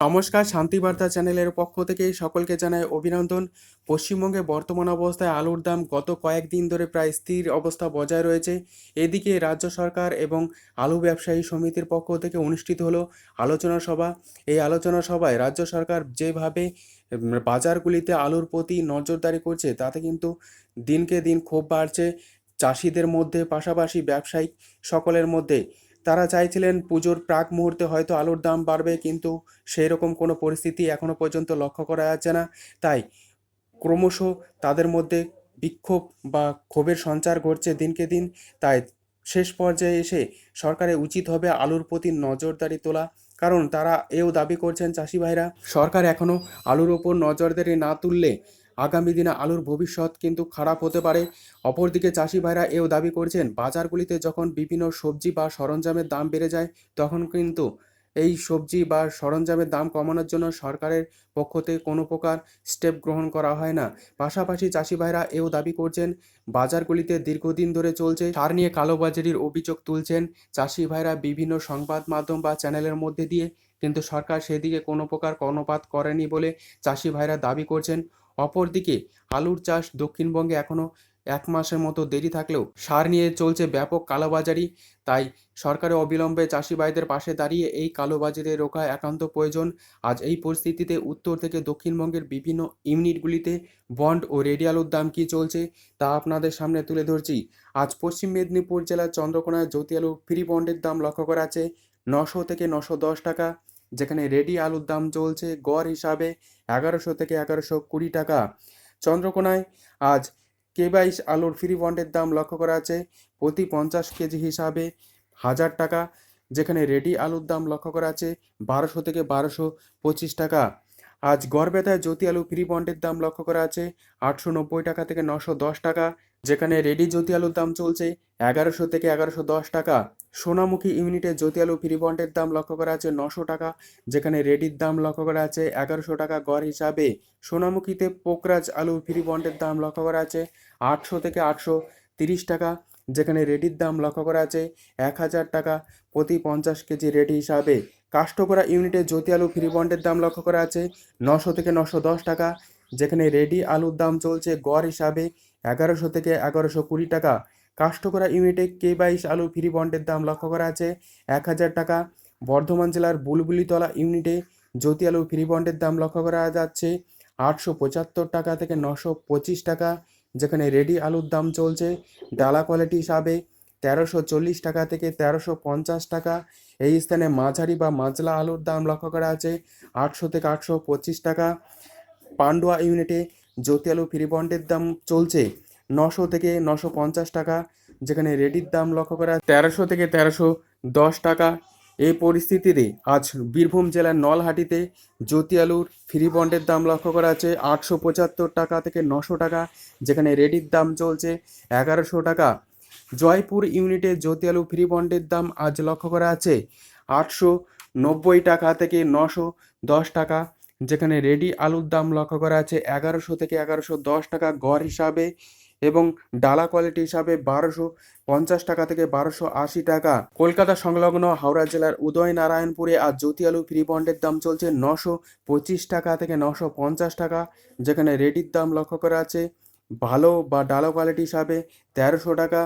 নমস্কার শান্তিবার্তা চ্যানেলের পক্ষ থেকে সকলকে জানাই অভিনন্দন। পশ্চিমবঙ্গে বর্তমান অবস্থায় আলুর দাম গত কয়েকদিন ধরে প্রায় স্থির অবস্থা বজায় রয়েছে। এদিকে রাজ্য সরকার এবং আলু ব্যবসায়ী সমিতির পক্ষ থেকে অনুষ্ঠিত হলো আলোচনা সভা। এই আলোচনা সভায় রাজ্য সরকার যেভাবে বাজারগুলিতে আলুর প্রতি নজরদারি করছে, তাতে কিন্তু দিনকে দিন ক্ষোভ বাড়ছে। চাষিদের মধ্যে পাশাপাশি ব্যবসায়িক সকলের মধ্যে তারা চাইছিলেন পুজোর প্রাক মুহূর্তে হয়তো আলুর দাম বাড়বে, কিন্তু সেই রকম কোনো পরিস্থিতি এখনও পর্যন্ত লক্ষ্য করা যাচ্ছে না। তাই ক্রমশ তাদের মধ্যে বিক্ষোভ বা ক্ষোভের সঞ্চার ঘটছে দিনকে দিন। তাই শেষ পর্যায়ে এসে সরকারের উচিত হবে আলুর প্রতি নজরদারি তোলা, কারণ তারা এও দাবি করছেন চাষি ভাইরা, সরকার এখনও আলুর ওপর নজরদারি না তুললে আগামী দিনে আলুর ভবিষ্যৎ কিন্তু খারাপ হতে পারে। অপরদিকে চাষি ভাইরা এও দাবি করছেন, বাজারগুলিতে যখন বিভিন্ন সবজি বা সরঞ্জামের দাম বেড়ে যায়, তখন কিন্তু এই সবজি বা সরঞ্জামের দাম কমানোর জন্য সরকারের পক্ষ থেকে কোনো প্রকার স্টেপ গ্রহণ করা হয় না। পাশাপাশি চাষি ভাইরা এও দাবি করছেন, বাজারগুলিতে দীর্ঘদিন ধরে চলছে সার নিয়ে কালোবাজারির অভিযোগ তুলছেন চাষি ভাইরা বিভিন্ন সংবাদ মাধ্যম বা চ্যানেলের মধ্যে দিয়ে, কিন্তু সরকার সেদিকে কোনো প্রকার কর্ণপাত করেনি বলে চাষি ভাইরা দাবি করছেন। অপরদিকে আলুর চাষ দক্ষিণবঙ্গে এখনও এক মাসের মতো দেরি থাকলেও সার নিয়ে চলছে ব্যাপক কালোবাজারি। তাই সরকারের অবিলম্বে চাষি ভাইদের পাশে দাঁড়িয়ে এই কালোবাজারি রোখা একান্ত প্রয়োজন। আজ এই পরিস্থিতিতে উত্তর থেকে দক্ষিণবঙ্গের বিভিন্ন ইউনিটগুলিতে বন্ড ও রেডিয়ালুর দাম কী চলছে তা আপনাদের সামনে তুলে ধরছি। আজ পশ্চিম মেদিনীপুর জেলার চন্দ্রকোনায় জ্যোতি আলু ফ্রি বন্ডের দাম লক্ষ্য করা আছে নশো থেকে নশো দশ টাকা। যেখানে রেডি আলুর দাম চলছে গড় হিসাবে এগারোশো থেকে এগারোশো কুড়ি টাকা। চন্দ্রকোনায় আজ কে বাইশ আলুর ফ্রি বন্ডের দাম লক্ষ্য করা আছে। প্রতি পঞ্চাশ কেজি হিসাবে হাজার টাকা। যেখানে রেডি আলুর দাম লক্ষ্য করা আছে বারোশো থেকে বারোশো পঁচিশ টাকা। আজ গড়বেতায় জ্যোতি আলু ফ্রি বন্ডের দাম লক্ষ্য করা আছে আটশো নব্বই টাকা থেকে নশো দশ টাকা, যেখানে রেডি জ্যোতি আলুর দাম চলছে এগারোশো থেকে এগারোশো দশ টাকা। সোনামুখী ইউনিটে জ্যোতি আলু ফ্রি বন্ডের দাম লক্ষ্য করা আছে নশো টাকা, যেখানে রেডির দাম লক্ষ্য করা আছে এগারোশো টাকা গড় হিসাবে। সোনামুখীতে পোকরাজ আলু ফ্রি বন্ডের দাম লক্ষ্য করা আছে আটশো থেকে আটশো তিরিশ টাকা যেখানে রেডির দাম লক্ষ্য করা আছে এক হাজার টাকা। প্রতি পঞ্চাশ কেজি রেডি হিসাবে কাস্টকরা ইউনিটে জ্যোতি আলু ফ্রি বন্ডের দাম লক্ষ্য করা আছে নশো থেকে নশো দশ টাকা। যেখানে রেডি আলুর দাম চলছে গড় হিসাবে এগারোশো থেকে এগারোশো কুড়ি টাকা। কাস্টকরা ইউনিটে কে বাইশ আলু ফ্রি বন্ডের দাম লক্ষ্য করা আছে এক হাজার টাকা। বর্ধমান জেলার বুলবুলিতলা ইউনিটে জ্যোতি আলু ফ্রি বন্ডের দাম লক্ষ্য করা যাচ্ছে আটশো পঁচাত্তর টাকা থেকে নশো পঁচিশ টাকা। যেখানে রেডি আলুর দাম চলছে ডালা কোয়ালিটি হিসাবে তেরোশো চল্লিশ টাকা থেকে তেরোশো পঞ্চাশ টাকা। এই স্থানে মাঝারি বা মাজলা আলুর দাম লক্ষ্য করা আছে আটশো থেকে আটশো পঁচিশ টাকা। পান্ডুয়া ইউনিটে জ্যোতি আলু ফ্রি বন্ডের দাম চলছে নশো থেকে নশো পঞ্চাশ টাকা, যেখানে রেডির দাম লক্ষ্য করা তেরোশো থেকে তেরোশো দশ টাকা। এই পরিস্থিতিতে আজ বীরভূম জেলার নলহাটিতে জ্যোতি আলুর ফ্রি বন্ডের দাম লক্ষ্য করা আছে আটশো পঁচাত্তর টাকা থেকে নশো টাকা, যেখানে রেডির দাম চলছে এগারোশো টাকা। জয়পুর ইউনিটে জ্যোতি আলু ফ্রি বন্ডের দাম আজ লক্ষ্য করা আছে আটশো নব্বই টাকা থেকে নশো দশ টাকা, যেখানে রেডি আলুর দাম লক্ষ্য করা আছে এগারোশো থেকে এগারোশো দশ টাকা গড় হিসাবে। এবং ডালা কোয়ালিটি হিসাবে বারোশো পঞ্চাশ টাকা থেকে বারোশো আশি টাকা। কলকাতা সংলগ্ন হাওড়া জেলার উদয়নারায়ণপুরে আজ জ্যোতি আলু ফ্রি বন্ডের দাম চলছে নশো পঁচিশ টাকা থেকে নশো পঞ্চাশ টাকা, যেখানে রেডির দাম লক্ষ্য করা আছে। ভালো বা ডালা কোয়ালিটি হিসাবে তেরোশো টাকা।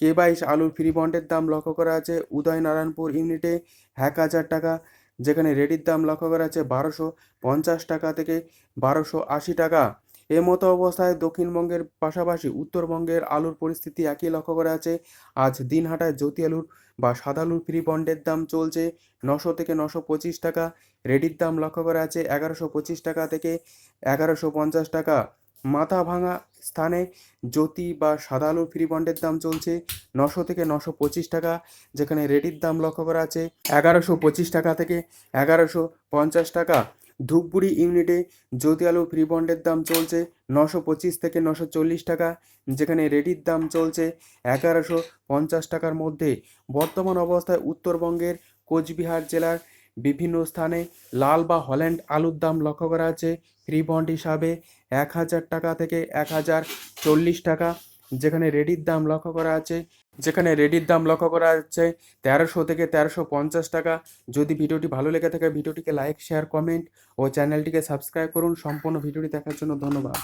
কে বাইশ আলুর ফ্রি বন্ডের দাম লক্ষ্য করা আছে উদয়নারায়ণপুর ইউনিটে এক হাজার টাকা, যেখানে রেডির দাম লক্ষ্য করা আছে বারোশো পঞ্চাশ টাকা থেকে বারোশো আশি টাকা। এ মতো অবস্থায় দক্ষিণবঙ্গের পাশাপাশি উত্তরবঙ্গের আলুর পরিস্থিতি একই লক্ষ্য করা আছে। আজ দিনহাটায় জ্যোতি আলুর বা সাদা আলুর ফ্রি বন্ডের দাম চলছে নশো থেকে নশো পঁচিশ টাকা। রেডির দাম লক্ষ্য করা আছে এগারোশো পঁচিশ টাকা থেকে এগারোশো পঞ্চাশ টাকা। মাথা ভাঙা স্থানে জ্যোতি বা সাদা আলুর ফ্রি বন্ডের দাম চলছে নশো থেকে নশো পঁচিশ টাকা, যেখানে রেডির দাম লক্ষ্য করা আছে এগারোশো পঁচিশ টাকা থেকে এগারোশো পঞ্চাশ টাকা। ধূপগুড়ি ইউনিটে জ্যোতি আলু ফ্রি বন্ডের দাম চলছে নশো পঁচিশ থেকে নশো চল্লিশ টাকা, যেখানে রেডির দাম চলছে এগারোশো পঞ্চাশ টাকার মধ্যে। বর্তমান অবস্থায় উত্তরবঙ্গের কোচবিহার জেলার বিভিন্ন স্থানে লাল বা হল্যান্ড আলুর দাম লক্ষ্য করা আছে ফ্রি বন্ড হিসাবে এক হাজার টাকা থেকে এক হাজার চল্লিশ টাকা যেখানে রেডির দাম লক্ষ্য করা আছে, যেখানে রেডির দাম লক্ষ্য করা আছে তেরোশো থেকে তেরোশো পঞ্চাশ টাকা। যদি ভিডিওটি ভালো লেগে থাকে, ভিডিওটিকে লাইক, শেয়ার, কমেন্ট ও চ্যানেলটিকে সাবস্ক্রাইব করুন। সম্পূর্ণ ভিডিওটি দেখার জন্য ধন্যবাদ।